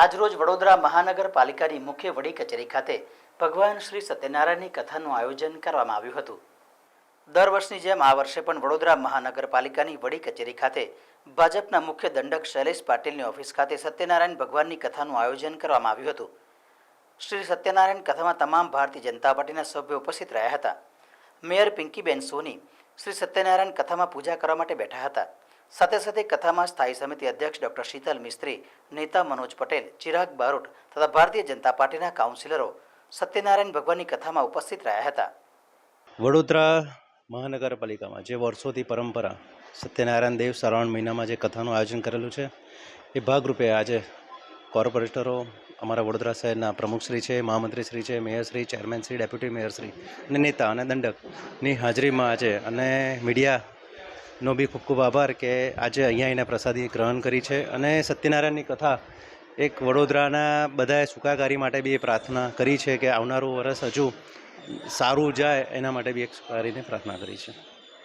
આજરોજ વડોદરા મહાનગરપાલિકાની મુખ્ય વડી કચેરી ખાતે ભગવાન શ્રી સત્યનારાયણની કથાનું આયોજન કરવામાં આવ્યું હતું. દર વર્ષની જેમ આ વર્ષે પણ વડોદરા મહાનગરપાલિકાની વડી કચેરી ખાતે ભાજપના મુખ્ય દંડક શૈલેષ પાટીલની ઓફિસ ખાતે સત્યનારાયણ ભગવાનની કથાનું આયોજન કરવામાં આવ્યું હતું. શ્રી સત્યનારાયણ કથામાં તમામ ભારતીય જનતા પાર્ટીના સભ્યો ઉપસ્થિત રહ્યા હતા. મેયર પિંકીબેન સોની શ્રી સત્યનારાયણ કથામાં પૂજા કરવા માટે બેઠા હતા. સાથે સાથે કથામાં સ્થાયી સમિતિ અધ્યક્ષ ડોક્ટર શીતલ મિસ્ત્રી, નેતા મનોજ પટેલ, ચિરાગ બારોટ તથા ભારતીય જનતા પાર્ટીના કાઉન્સિલરો સત્યનારાયણ ભગવાનની કથામાં ઉપસ્થિત રહ્યા હતા. વડોદરા મહાનગરપાલિકામાં જે વર્ષોથી પરંપરા સત્યનારાયણ દેવ શ્રાવણ મહિનામાં જે કથાનું આયોજન કરેલું છે, એ ભાગરૂપે આજે કોર્પોરેટરો, અમારા વડોદરા શહેરના પ્રમુખશ્રી છે, મહામંત્રીશ્રી છે, મેયરશ્રી, ચેરમેનશ્રી, ડેપ્યુટી મેયરશ્રી અને નેતા અને દંડકની હાજરીમાં આજે અને મીડિયાનો બી ખૂબ ખૂબ આભાર કે આજે અહીંયા એને પ્રસાદી ગ્રહણ કરી છે. અને સત્યનારાયણની કથા, એક વડોદરાના બધાએ સુખાકારી માટે બી એ પ્રાર્થના કરી છે કે આવનારું વર્ષ હજુ સારું જાય એના માટે બી એક સુખાકારીને પ્રાર્થના કરી છે.